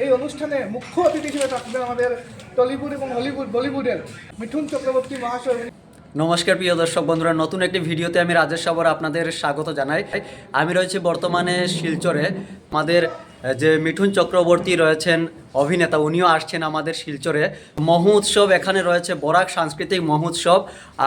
এই অনুষ্ঠানে মুখ্য অতিথি হিসেবে থাকবেন আমাদের টলিউড এবং হলিউড, বলিউডের মিঠুন চক্রবর্তী মহাশয়। নমস্কার প্রিয় দর্শক বন্ধুরা, নতুন একটি ভিডিওতে আমি রাজেশ সাবর আপনাদের স্বাগত জানাই। আমি রয়েছি বর্তমানে শিলচরে। আমাদের যে মিঠুন চক্রবর্তী রয়েছেন অভিনেতা, উনিও আসছেন আমাদের শিলচরে। মহোৎসব এখানে রয়েছে, বরাক সাংস্কৃতিক মহোৎসব।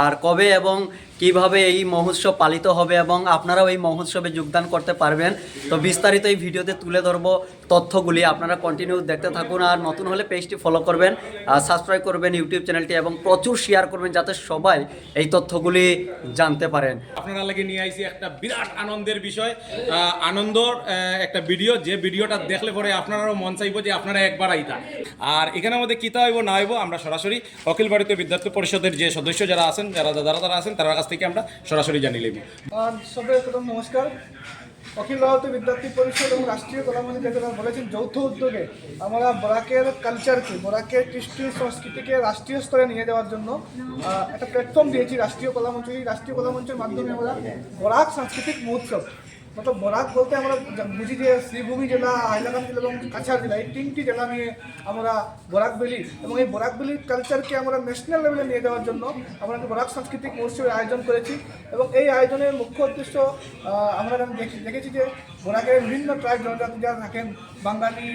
আর কবে এবং কীভাবে এই মহোৎসব পালিত হবে এবং আপনারাও এই মহোৎসবে যোগদান করতে পারবেন, তো বিস্তারিত এই ভিডিওতে তুলে ধরবো তথ্যগুলি। আপনারা কন্টিনিউ দেখতে থাকুন আর নতুন হলে পেজটি ফলো করবেন, আর সাবস্ক্রাইব করবেন ইউটিউব চ্যানেলটি এবং প্রচুর শেয়ার করবেন যাতে সবাই এই তথ্যগুলি জানতে পারেন। আপনারা লাগে নিয়ে আইছি একটা বিরাট আনন্দের বিষয় আনন্দর একটা ভিডিও। যে ভিডিওটা দেখলে পরে আপনারাও মন চাইব যে আপনারা একবার আইতা। আর এখানে আমাদের কিতা হইব, না হইব, আমরা সরাসরি অখিল ভারতীয় বিদ্যার্থী পরিষদের যে সদস্য যারা আছেন, যারা যারা তারা আছেন, তার কাছ থেকে আমরা সরাসরি জানি নেব। নমস্কার। অখিল ভারতীয় বিদ্যার্থী পরিষদ এবং রাষ্ট্রীয় কলামন্ত্রী যেটা বলেছেন, যৌথ উদ্যোগে আমরা বরাকের কালচারকে বরাকের কৃষ্টি সংস্কৃতিকে রাষ্ট্রীয় স্তরে নিয়ে যাওয়ার জন্য একটা প্ল্যাটফর্ম দিয়েছি, রাষ্ট্রীয় কলামন্ত্রী রাষ্ট্রীয় কলামঞ্চের মাধ্যমে আমরা বরাক সাংস্কৃতিক মহোৎসব মতলব বরাক বলতে আমরা বুঝি যে শ্রীভূমি জেলা হাইলাকান্দি জেলা এবং কাছাড় জেলা এই তিনটি জেলা নিয়ে আমরা বরাক ভ্যালি এবং এই বরাক ভ্যালির কালচারকে আমরা ন্যাশনাল লেভেলে নিয়ে যাওয়ার জন্য আমরা একটা বরাক সাংস্কৃতিক মহোৎসবের আয়োজন করেছি এবং এই আয়োজনের মুখ্য উদ্দেশ্য আমরা দেখি দেখেছি যে বরাকের বিভিন্ন ট্রাইব জনজাতি যারা থাকেন বাঙালি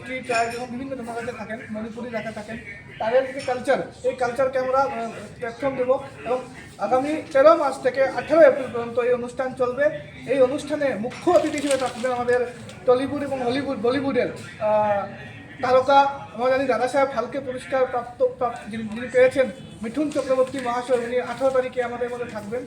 ট্রি ট্রাইব এবং বিভিন্ন জনজাতি থাকেন মণিপুরি রাখা থাকেন তাদের যে কালচার এই কালচারকে আমরা প্ল্যাটফর্ম দেবো এবং আগামী তেরো মাস থেকে আঠেরো এপ্রিল পর্যন্ত এই অনুষ্ঠান চলবে এই অনুষ্ঠানে মুখ্য অতিথি হিসেবে থাকবেন আমাদের টলিউড এবং হলিউড, বলিউডের তারকা আমরা জানি দাদা সাহেব ফালকে পুরস্কার প্রাপ্ত যিনি পেয়েছেন মিঠুন চক্রবর্তী মহাশয়, উনি আঠারো তারিখে আমাদের মধ্যে থাকবেন।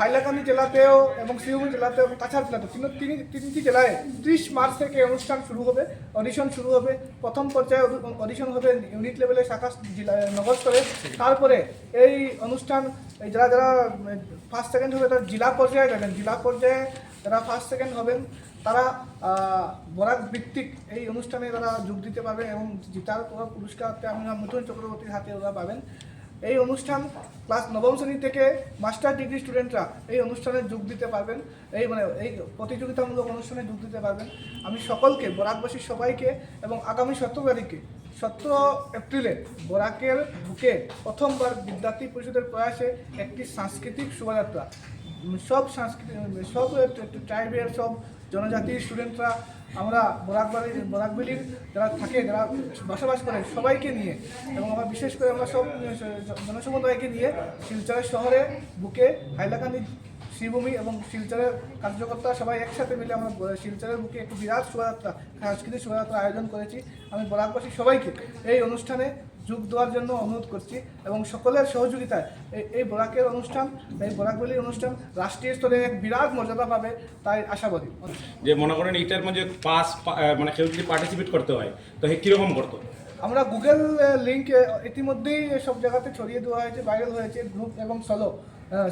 হাইলাকান্দি জেলাতেও এবং শিলিগুড়ি জেলাতেও এবং কাছাড় জেলাতেও তিন তিন তিনটি জেলায় ত্রিশ মার্চ থেকে অনুষ্ঠান শুরু হবে, অডিশন শুরু হবে, প্রথম পর্যায়ে অডিশন হবে ইউনিট লেভেলে শাখা জেলা নগর স্তরে। তারপরে এই অনুষ্ঠান, এই যারা যারা ফার্স্ট সেকেন্ড হবে তারা জেলা পর্যায়ে যাবেন। জেলা পর্যায়ে যারা ফার্স্ট সেকেন্ড হবেন, তারা বরাক ভিত্তিক এই অনুষ্ঠানে তারা যোগ দিতে পারবে এবং জিতার পুরো পুরস্কারটা আমরা মিঠুন চক্রবর্তীর হাতে ওরা পাবেন। এই অনুষ্ঠান ক্লাস নবম শ্রেণি থেকে মাস্টার ডিগ্রি স্টুডেন্টরা এই অনুষ্ঠানে যোগ দিতে পারবেন। এই মানে এই প্রতিযোগিতামূলক অনুষ্ঠানে যোগ দিতে পারবেন। আমি সকলকে, বরাকবাসীর সবাইকে এবং আগামী সতেরো তারিখে, সতেরো এপ্রিলে বরাকের বুকে প্রথমবার বিদ্যার্থী পরিষদের প্রয়াসে একটি সাংস্কৃতিক শোভাযাত্রা সব সাংস্কৃতিক, সব ট্রাইবের সব জনজাতির স্টুডেন্টরা আমরা বরাকবাড়ির বরাকবেলির যারা থাকে, যারা বসবাস করে, সবাইকে নিয়ে এবং আমরা বিশেষ করে আমরা সব জনসমুদায়কে নিয়ে শিলচর শহরে, বুকে হাইলাকান্দি শ্রীভূমি এবং শিলচরের কার্যকর্তা সবাই একসাথে মিলে আমরা শিলচরের বুকে একটি বিরাট শোভাযাত্রা সাংস্কৃতিক শোভাযাত্রা আয়োজন করেছি। আমি বরাকবাসী সবাইকে এই অনুষ্ঠানে যোগ দেওয়ার জন্য অনুরোধ করছি এবং সকলের সহযোগিতায় এই এই বরাকের অনুষ্ঠান এই বরাকবেলির অনুষ্ঠান রাষ্ট্রীয় স্তরে এক বিরাট মর্যাদা পাবে তাই আশাবাদী। যে মনে করেন এইটার মধ্যে পাস মানে কেউ যদি পার্টিসিপেট করতে হয় তো কীরকম করতো? আমরা গুগল লিঙ্ক ইতিমধ্যেই সব জায়গাতে ছড়িয়ে দেওয়া হয়েছে ভাইরাল হয়েছে গ্রুপ এবং সলো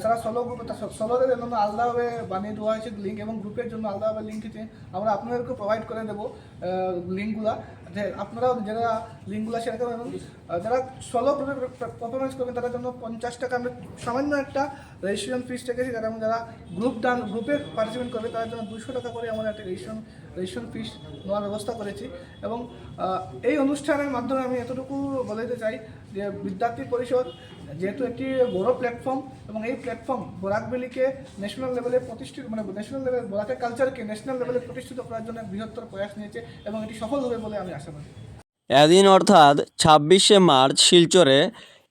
সারা সোলো গ্রুপ সোলোদের জন্য আলাদাভাবে বানিয়ে দেওয়া হয়েছে লিঙ্ক এবং গ্রুপের জন্য আলাদাভাবে লিঙ্ক আছে। আমরা আপনাদেরকে প্রোভাইড করে দেবো লিঙ্কগুলা আপনারাও যারা লিঙ্কগুলো শেয়ার করবেন এবং যারা সলো পারফরমেন্স করবেন, তাদের জন্য পঞ্চাশ টাকা আমরা সামান্য একটা রেজিস্ট্রেশন ফিস রেখেছি যারা এবং যারা গ্রুপ ডান গ্রুপে পার্টিসিপেট করবে, তাদের জন্য দুশো টাকা করে আমরা একটা রেজিস্ট্রেশন রেজিস্ট্রেশন ফিস নেওয়ার ব্যবস্থা করেছি। এবং এই অনুষ্ঠানের মাধ্যমে আমি এতটুকু বলে চাই যে বিদ্যার্থী পরিষদ যেহেতু একটি বড় প্ল্যাটফর্ম এবং এই প্ল্যাটফর্ম বরাকবেলিকে ন্যাশনাল লেভেলে প্রতিষ্ঠিত মানে ন্যাশনাল লেভেল বরাকের কালচারকে ন্যাশনাল লেভেলে প্রতিষ্ঠিত করার জন্য বৃহত্তর প্রয়াস নিয়েছে এবং এটি সফল হবে বলে আমি আশাবাদী এদিন অর্থাৎ ছাব্বিশে মার্চ শিলচরে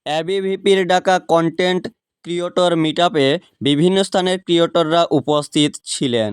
অ্যাবিভিপির ডাকা কন্টেন্ট ক্রিয়েটর মিটআপে বিভিন্ন স্থানের ক্রিয়েটররা উপস্থিত ছিলেন।